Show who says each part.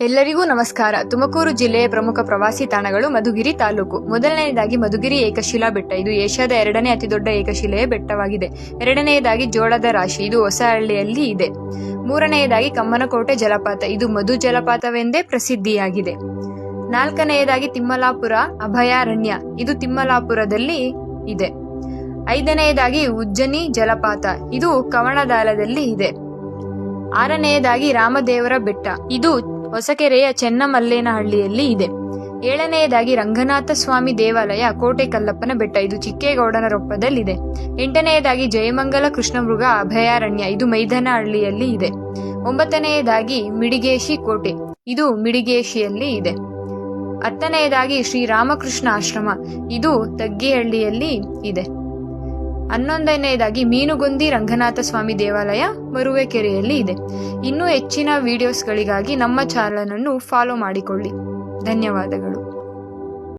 Speaker 1: ಎಲ್ಲರಿಗೂ ನಮಸ್ಕಾರ. ತುಮಕೂರು ಜಿಲ್ಲೆಯ ಪ್ರಮುಖ ಪ್ರವಾಸಿ ತಾಣಗಳು ಮಧುಗಿರಿ ತಾಲೂಕು. ಮೊದಲನೆಯದಾಗಿ ಮಧುಗಿರಿ ಏಕಶಿಲಾ ಬೆಟ್ಟ. ಇದು ಏಷ್ಯಾದ ಎರಡನೇ ಅತಿದೊಡ್ಡ ಏಕಶಿಲೆಯ ಬೆಟ್ಟವಾಗಿದೆ. ಎರಡನೆಯದಾಗಿ ಜೋಳದ ರಾಶಿ. ಇದು ಹೊಸಹಳ್ಳಿಯಲ್ಲಿ ಇದೆ. ಮೂರನೆಯದಾಗಿ ಕಮ್ಮನಕೋಟೆ ಜಲಪಾತ. ಇದು ಮಧು ಜಲಪಾತವೆಂದೇ ಪ್ರಸಿದ್ಧಿಯಾಗಿದೆ. ನಾಲ್ಕನೆಯದಾಗಿ ತಿಮ್ಮಲಾಪುರ, ಅಭಯಾರಣ್ಯ. ಇದು ತಿಮ್ಮಲಾಪುರದಲ್ಲಿ ಇದೆ. ಐದನೆಯದಾಗಿ ಉಜ್ಜನಿ ಜಲಪಾತ. ಇದು ಕವಣದಾಲದಲ್ಲಿ ಇದೆ. ಆರನೆಯದಾಗಿ ರಾಮದೇವರ ಬೆಟ್ಟ. ಇದು ಹೊಸಕೆರೆಯ ಚೆನ್ನಮಲ್ಲೇನಹಳ್ಳಿಯಲ್ಲಿ ಇದೆ. ಏಳನೆಯದಾಗಿ ರಂಗನಾಥ ಸ್ವಾಮಿ ದೇವಾಲಯ ಕೋಟೆ ಕಲ್ಲಪ್ಪನ ಬೆಟ್ಟ. ಇದು ಚಿಕ್ಕೇಗೌಡನ ರೊಪ್ಪದಲ್ಲಿದೆ. ಎಂಟನೆಯದಾಗಿ ಜಯಮಂಗಲ ಕೃಷ್ಣಮೃಗ ಅಭಯಾರಣ್ಯ. ಇದು ಮೈದನಹಳ್ಳಿಯಲ್ಲಿ ಇದೆ. ಒಂಬತ್ತನೆಯದಾಗಿ ಮಿಡಿಗೇಶಿ ಕೋಟೆ. ಇದು ಮಿಡಿಗೇಶಿಯಲ್ಲಿ ಇದೆ. ಹತ್ತನೆಯದಾಗಿ ಶ್ರೀ ರಾಮಕೃಷ್ಣ ಆಶ್ರಮ. ಇದು ತಗ್ಗಿಹಳ್ಳಿಯಲ್ಲಿ ಇದೆ. ಹನ್ನೊಂದನೆಯದಾಗಿ ಮೀನುಗುಂದಿ ರಂಗನಾಥ ಸ್ವಾಮಿ ದೇವಾಲಯ ಮರುವೆಕೆರೆಯಲ್ಲಿ ಇದೆ. ಇನ್ನೂ ಹೆಚ್ಚಿನ ವಿಡಿಯೋಸ್ಗಳಿಗಾಗಿ ನಮ್ಮ ಚಾನಲನ್ನು ಫಾಲೋ ಮಾಡಿಕೊಳ್ಳಿ. ಧನ್ಯವಾದಗಳು.